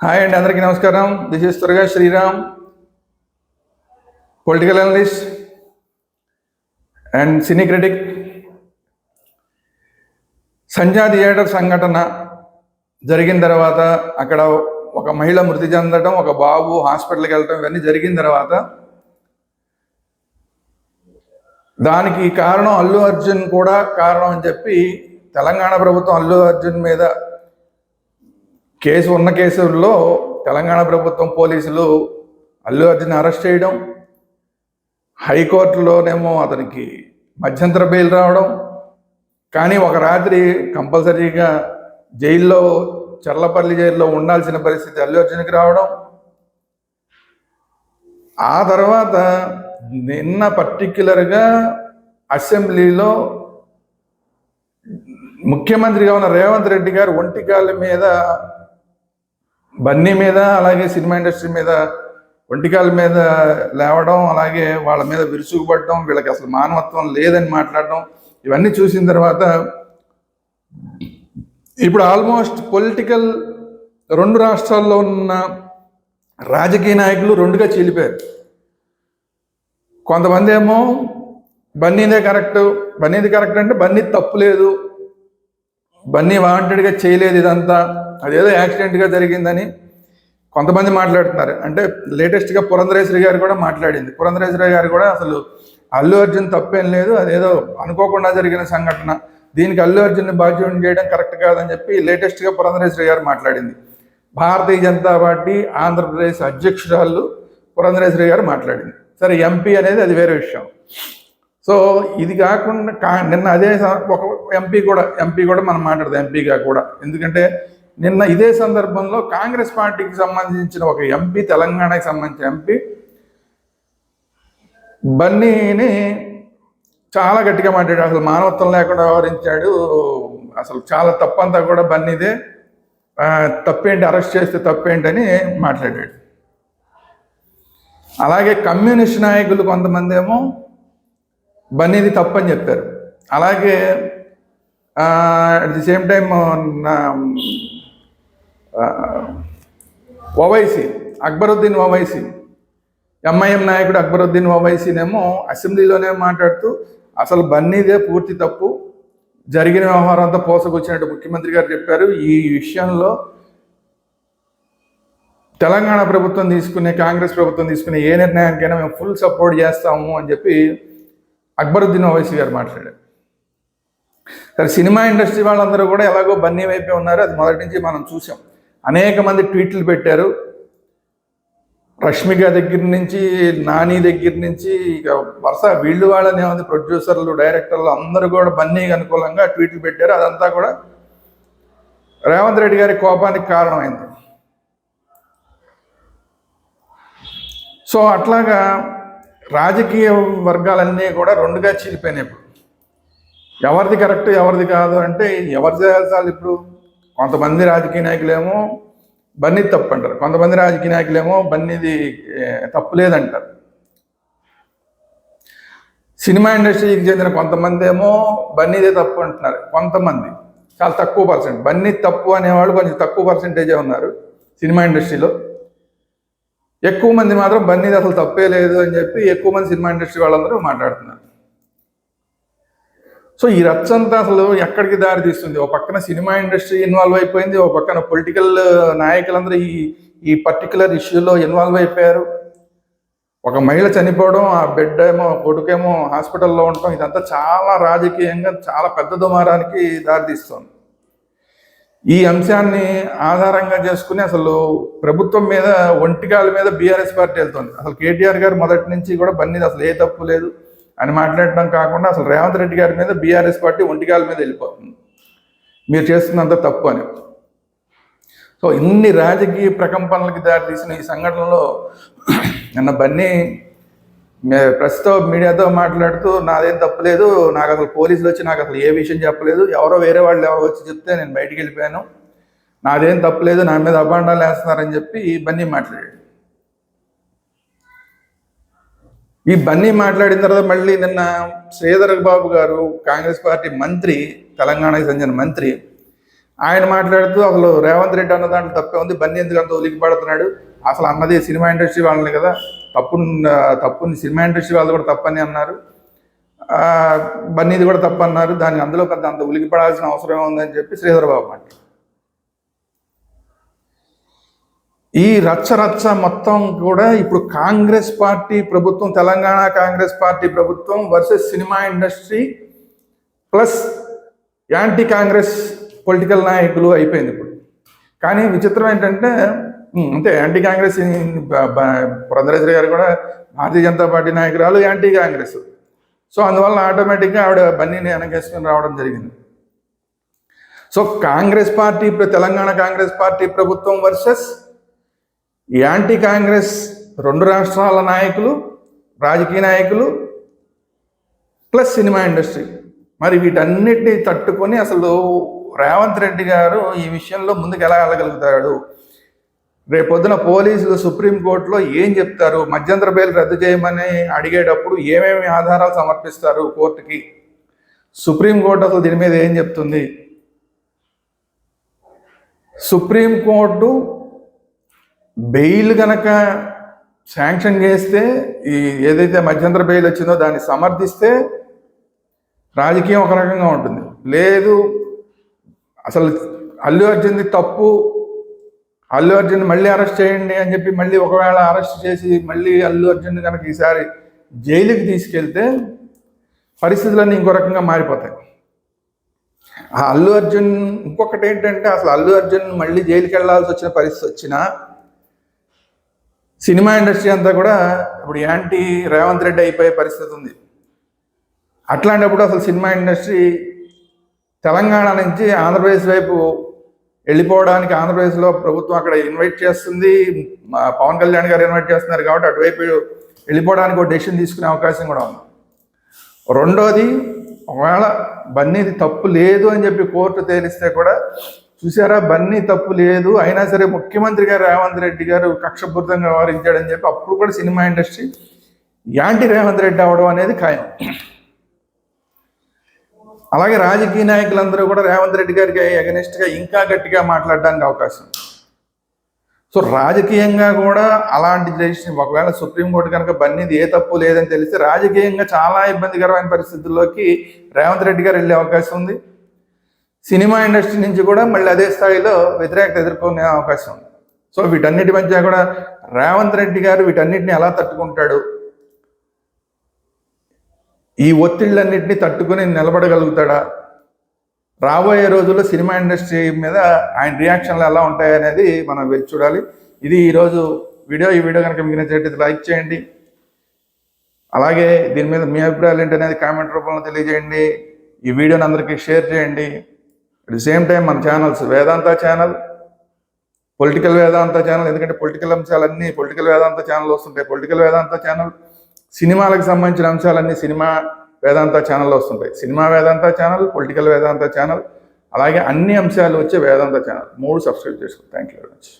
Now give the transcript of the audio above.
Hi అండి అందరికీ నమస్కారం. దిస్ ఇస్ త్వరగా Sriram political analyst and cine critic సంజా theatre సంఘటన జరిగిన తర్వాత అక్కడ ఒక మహిళ మృతి చెందడం ఒక బాబు హాస్పిటల్కి వెళ్ళటం ఇవన్నీ జరిగిన తర్వాత దానికి కారణం అల్లు అర్జున్ కూడా కారణం అని చెప్పి తెలంగాణ ప్రభుత్వం అల్లు అర్జున్ మీద కేసు ఉన్న కేసుల్లో తెలంగాణ ప్రభుత్వం పోలీసులు అల్లు అర్జున్ అరెస్ట్ చేయడం హైకోర్టులోనేమో అతనికి మధ్యంతర బెయిల్ రావడం కానీ ఒక రాత్రి కంపల్సరీగా జైల్లో చర్లపల్లి జైల్లో ఉండాల్సిన పరిస్థితి అల్లు అర్జున్కి రావడం. ఆ తర్వాత నిన్న పర్టిక్యులర్గా అసెంబ్లీలో ముఖ్యమంత్రిగా ఉన్న రేవంత్ రెడ్డి గారు ఒంటికాల మీద బన్నీ మీద అలాగే సినిమా ఇండస్ట్రీ మీద ఒంటికాల మీద లేవడం అలాగే వాళ్ళ మీద విరుచుకుపడడం వీళ్ళకి అసలు మానవత్వం లేదని మాట్లాడడం ఇవన్నీ చూసిన తర్వాత ఇప్పుడు ఆల్మోస్ట్ పొలిటికల్ రెండు రాష్ట్రాల్లో ఉన్న రాజకీయ నాయకులు రెండుగా చీలిపోయారు. కొంతమంది ఏమో బన్నీదే కరెక్ట్ బన్నీది కరెక్ట్ అంటే బన్నీ తప్పు లేదు బన్నీ వాంటెడ్గా చేయలేదు ఇదంతా. అదేదో యాక్సిడెంట్గా జరిగిందని కొంతమంది మాట్లాడుతున్నారు. అంటే లేటెస్ట్గా పురంధరేశ్వరి గారు కూడా మాట్లాడింది. పురంధరేశ్వరి గారు కూడా అసలు అల్లు అర్జున్ తప్పేం లేదు అదేదో అనుకోకుండా జరిగిన సంఘటన. దీనికి అల్లు అర్జున్ని బాధ్యం చేయడం కరెక్ట్ కాదని చెప్పి లేటెస్ట్గా పురంధరేశ్వరి గారు మాట్లాడింది. భారతీయ జనతా పార్టీ ఆంధ్రప్రదేశ్ అధ్యక్షురాలు పురంధరేశ్వరి గారు మాట్లాడింది. సరే ఎంపీ అనేది అది వేరే విషయం. సో ఇది కాకుండా కా నిన్న అదే ఒక ఎంపీ కూడా ఎంపీ కూడా మనం మాట్లాడదాం ఎంపీగా కూడా. ఎందుకంటే నిన్న ఇదే సందర్భంలో కాంగ్రెస్ పార్టీకి సంబంధించిన ఒక ఎంపీ తెలంగాణకి సంబంధించిన ఎంపీ బన్నీని చాలా గట్టిగా మాట్లాడాడు. అసలు మానవత్వం లేకుండా వ్యవహరించాడు. అసలు చాలా తప్పంతా కూడా బన్నీదే. తప్పేంటి అరెస్ట్ చేస్తే తప్పేంటని మాట్లాడాడు. అలాగే కమ్యూనిస్ట్ నాయకులు కొంతమంది ఏమో బన్నీది తప్పని చెప్పారు. అలాగే at the same time Owaisi Akbaruddin Owaisi MIM నాయకుడు అక్బరుద్దీన్ ఓవైసీనేమో అసెంబ్లీలోనే మాట్లాడుతూ అసలు బన్నీదే పూర్తి తప్పు జరిగిన వ్యవహారం అంతా పోసకొచ్చినట్టు ముఖ్యమంత్రి గారు చెప్పారు. ఈ విషయంలో తెలంగాణ ప్రభుత్వం తీసుకునే కాంగ్రెస్ ప్రభుత్వం తీసుకునే ఏ నిర్ణయానికైనా మేము ఫుల్ సపోర్ట్ చేస్తాము అని చెప్పి అక్బరుద్దీన్ ఓవైసీ గారు మాట్లాడారు. సరే సినిమా ఇండస్ట్రీ వాళ్ళందరూ కూడా ఎలాగో బన్నీ వైపే ఉన్నారు. అది మొదటి నుంచి మనం చూసాం. అనేక మంది ట్వీట్లు పెట్టారు. రష్మిక దగ్గర నుంచి నాని దగ్గర నుంచి ఇక వరుస వీళ్ళు వాళ్ళనే ఉంది ప్రొడ్యూసర్లు డైరెక్టర్లు అందరూ కూడా బన్నీకి అనుకూలంగా ట్వీట్లు పెట్టారు. అదంతా కూడా రేవంత్ రెడ్డి గారి కోపానికి కారణమైంది. సో అట్లాగా రాజకీయ వర్గాలన్నీ కూడా రెండుగా చీలిపోయినాయి ఇప్పుడు. ఎవరిది కరెక్ట్ ఎవరిది కాదు అంటే ఎవరు చేయాల్సాలి ఇప్పుడు? కొంతమంది రాజకీయ నాయకులేమో బన్నీ తప్పు అంటారు. కొంతమంది రాజకీయ నాయకులేమో బన్నీది తప్పు లేదంటారు. సినిమా ఇండస్ట్రీకి చెందిన కొంతమంది ఏమో బన్నీదే తప్పు అంటున్నారు. కొంతమంది చాలా తక్కువ పర్సెంట్. బన్నీ తప్పు అనేవాళ్ళు కొంచెం తక్కువ పర్సెంటేజే ఉన్నారు సినిమా ఇండస్ట్రీలో. ఎక్కువ మంది మాత్రం బన్నీది అసలు తప్పే లేదు అని చెప్పి ఎక్కువ మంది సినిమా ఇండస్ట్రీ వాళ్ళందరూ మాట్లాడుతున్నారు. సో ఈ రచ్చంతా అసలు ఎక్కడికి దారి తీస్తుంది? ఓ పక్కన సినిమా ఇండస్ట్రీ ఇన్వాల్వ్ అయిపోయింది ఓ పక్కన పొలిటికల్ నాయకులందరూ ఈ ఈ పర్టికులర్ ఇష్యూలో ఇన్వాల్వ్ అయిపోయారు. ఒక మహిళ చనిపోవడం ఆ బిడ్డ ఏమో కొడుకేమో హాస్పిటల్లో ఉండటం ఇదంతా చాలా రాజకీయంగా చాలా పెద్ద దుమారానికి దారితీస్తుంది ఈ అంశాన్ని ఆధారంగా చేసుకుని అసలు ప్రభుత్వం మీద ఒంటికాల మీద బీఆర్ఎస్ పార్టీ వెళ్తుంది. అసలు కేటీఆర్ గారు మొదటి నుంచి కూడా బన్నీది అసలు ఏ తప్పు లేదు అని మాట్లాడడం కాకుండా అసలు రేవంత్ రెడ్డి గారి మీద బీఆర్ఎస్ పార్టీ ఒంటికాల మీద వెళ్ళిపోతుంది. మీరు చేస్తున్నంత తప్పు అని. సో ఇన్ని రాజకీయ ప్రకంపనలకి దారితీసిన ఈ సంఘటనలో నిన్న బన్నీ ప్రస్తుతం మీడియాతో మాట్లాడుతూ నాదేం తప్పలేదు నాకు అసలు పోలీసులు వచ్చి నాకు అసలు ఏ విషయం చెప్పలేదు. ఎవరో వేరే వాళ్ళు ఎవరో వచ్చి చెప్తే నేను బయటికి వెళ్ళిపోయాను. నాదేం తప్పలేదు నా మీద అభాండాలు వేస్తున్నారని చెప్పి ఈ బన్నీ మాట్లాడాడు. ఈ బన్నీ మాట్లాడిన తర్వాత మళ్ళీ నిన్న శ్రీధర్ బాబు గారు కాంగ్రెస్ పార్టీ మంత్రి తెలంగాణకి చెందిన మంత్రి ఆయన మాట్లాడుతూ అసలు రేవంత్ రెడ్డి అన్న దాంట్లో తప్పే ఉంది బన్నీ ఎందుకు అంత ఉలికి పడుతున్నాడు అసలు అన్నది సినిమా ఇండస్ట్రీ వాళ్ళని కదా. తప్పు తప్పుని సినిమా ఇండస్ట్రీ వాళ్ళు కూడా తప్పని అన్నారు. బన్నీది కూడా తప్పు అన్నారు దాన్ని అందులో పెద్ద అంత ఉలికిపడాల్సిన అవసరం ఉందని చెప్పి శ్రీధర్ బాబు మాట ఈ రచ్చ రచ్చ మొత్తం కూడా ఇప్పుడు కాంగ్రెస్ పార్టీ ప్రభుత్వం తెలంగాణ కాంగ్రెస్ పార్టీ ప్రభుత్వం versus cinema industry plus anti Congress political నాయకులు అయిపోయింది ఇప్పుడు. కానీ విచిత్రం ఏంటంటే అంతే. యాంటీ కాంగ్రెస్ పురంధరేశ్వరి గారు కూడా భారతీయ జనతా పార్టీ నాయకురాలు యాంటీ కాంగ్రెస్. సో అందువల్ల ఆటోమేటిక్గా ఆవిడ బన్నీని వెనకేసుకొని రావడం జరిగింది. So Congress party Telangana Congress party ప్రభుత్వం వర్సెస్ యాంటీ కాంగ్రెస్ రెండు రాష్ట్రాల నాయకులు రాజకీయ నాయకులు ప్లస్ సినిమా ఇండస్ట్రీ. మరి వీటన్నిటిని తట్టుకొని అసలు రేవంత్ రెడ్డి గారు ఈ విషయంలో ముందుకు ఎలా వెళ్ళగలుగుతాడు? రేపొద్దున పోలీసులు సుప్రీంకోర్టులో ఏం చెప్తారు? మధ్యంతర బెయిల్ రద్దు చేయమని అడిగేటప్పుడు ఏమేమి ఆధారాలు సమర్పిస్తారు కోర్టుకి? సుప్రీంకోర్టు అసలు దీని మీద ఏం చెప్తుంది? సుప్రీంకోర్టు బెయిల్ గనక శాంక్షన్ చేస్తే ఈ ఏదైతే మధ్యంతర బెయిల్ వచ్చిందో దాన్ని సమర్థిస్తే రాజకీయం ఒక రకంగా ఉంటుంది. లేదు అసలు అల్లు అర్జున్ది తప్పు అల్లు అర్జున్ మళ్ళీ అరెస్ట్ చేయండి అని చెప్పి మళ్ళీ ఒకవేళ అరెస్ట్ చేసి మళ్ళీ అల్లు అర్జున్ కనుక ఈసారి జైలుకి తీసుకెళ్తే పరిస్థితులన్నీ ఇంకో రకంగా మారిపోతాయి. ఆ అల్లు అర్జున్ ఇంకొకటి ఏంటంటే అసలు అల్లు అర్జున్ మళ్ళీ జైలుకి వెళ్ళాల్సి వచ్చిన పరిస్థితి వచ్చినా సినిమా ఇండస్ట్రీ అంతా కూడా ఇప్పుడు యాంటీ రేవంత్ రెడ్డి అయిపోయే పరిస్థితి ఉంది. అట్లాంటప్పుడు అసలు సినిమా ఇండస్ట్రీ తెలంగాణ నుంచి ఆంధ్రప్రదేశ్ వైపు వెళ్ళిపోవడానికి ఆంధ్రప్రదేశ్లో ప్రభుత్వం అక్కడ ఇన్వైట్ చేస్తుంది. పవన్ కళ్యాణ్ గారు ఇన్వైట్ చేస్తున్నారు కాబట్టి అటువైపు వెళ్ళిపోవడానికి ఒక డెసిషన్ తీసుకునే అవకాశం కూడా ఉంది. రెండోది ఒకవేళ బన్నీది తప్పు లేదు అని చెప్పి కోర్టు తేలిస్తే కూడా చూసారా బన్నీ తప్పు లేదు అయినా సరే ముఖ్యమంత్రి గారు రేవంత్ రెడ్డి గారు కక్షపూరితంగా వ్యవహరించాడని చెప్పి అప్పుడు కూడా cinema industry anti Revanth Reddy అవడం అనేది ఖాయం. అలాగే రాజకీయ నాయకులందరూ కూడా రేవంత్ రెడ్డి గారికి against ఇంకా గట్టిగా మాట్లాడడానికి అవకాశం సో రాజకీయంగా కూడా అలాంటి డెసిషన్ ఒకవేళ సుప్రీంకోర్టు కనుక బన్నీది ఏ తప్పు లేదని తెలిస్తే రాజకీయంగా చాలా ఇబ్బందికరమైన పరిస్థితుల్లోకి రేవంత్ రెడ్డి గారు వెళ్ళే అవకాశం ఉంది. సినిమా ఇండస్ట్రీ నుంచి కూడా మళ్ళీ అదే స్థాయిలో వ్యతిరేకత ఎదుర్కొనే అవకాశం ఉంది. సో వీటన్నిటి మధ్య కూడా రేవంత్ రెడ్డి గారు వీటన్నిటిని ఎలా తట్టుకుంటాడు? ఈ ఒత్తిళ్ళన్నింటినీ తట్టుకుని నిలబడగలుగుతాడా? రాబోయే రోజుల్లో సినిమా ఇండస్ట్రీ మీద ఆయన రియాక్షన్లు ఎలా ఉంటాయనేది మనం వెళ్ళి చూడాలి. ఇది ఈరోజు వీడియో. ఈ వీడియో కనుక మీకు నచ్చినట్లయితే లైక్ చేయండి. అలాగే దీని మీద మీ అభిప్రాయాలు ఏంటనేది కామెంట్ రూపంలో తెలియజేయండి. ఈ వీడియోని అందరికీ షేర్ చేయండి. అట్ ది సేమ్ టైం మన channels Vedanta channel political Vedanta channel ఎందుకంటే పొలిటికల్ అంశాలన్నీ పొలిటికల్ వేదాంత ఛానల్ వస్తుంటాయి. పొలిటికల్ వేదాంత ఛానల్ సినిమాలకు సంబంధించిన అంశాలన్నీ సినిమా వేదాంత ఛానల్లో వస్తుంటాయి. Cinema Vedanta channel political Vedanta channel అలాగే అన్ని అంశాలు వచ్చే వేదాంత ఛానల్. మూడు సబ్స్క్రైబ్ చేసుకోండి థ్యాంక్ యూ వెరీ మచ్.